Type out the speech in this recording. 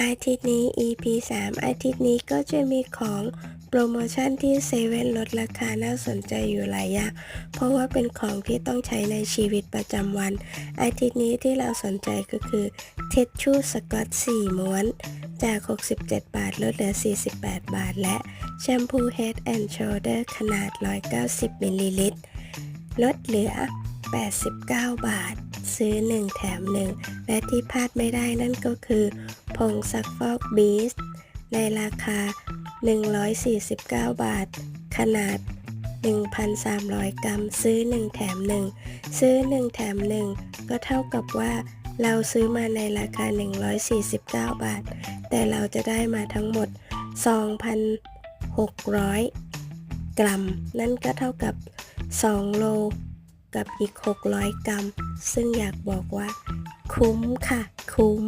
อาทิตย์นี้ EP 3 อาทิตย์นี้ก็จะมีของโปรโมชั่นที่เซเว่นลดราคาน่าสนใจอยู่หลายอย่าง เพราะว่าเป็นของที่ต้องใช้ในชีวิตประจำวัน อาทิตย์นี้ที่เราสนใจก็คือเทชชู่สกอต 4 ม้วน จาก 67 บาทลดเหลือ 48 บาท และแชมพู Head and Shoulder ขนาด 190มิลลิลิตรลดเหลือ 89 บาท ซื้อ 1 แถม 1 และที่พลาดไม่ได้นั่นก็คือ ผงซักฟอกบีสในราคา 149 บาท ขนาด 1,300 กรัม ซื้อ 1 แถม 1 ซื้อ 1 แถม 1 ก็เท่ากับว่าเราซื้อมาในราคา 149 บาท แต่เราจะได้มาทั้งหมด 2,600 กรัม นั่นก็เท่ากับ 2 โล กับอีก 600 กรัม ซึ่งอยากบอกว่า คุ้มค่ะ คุ้ม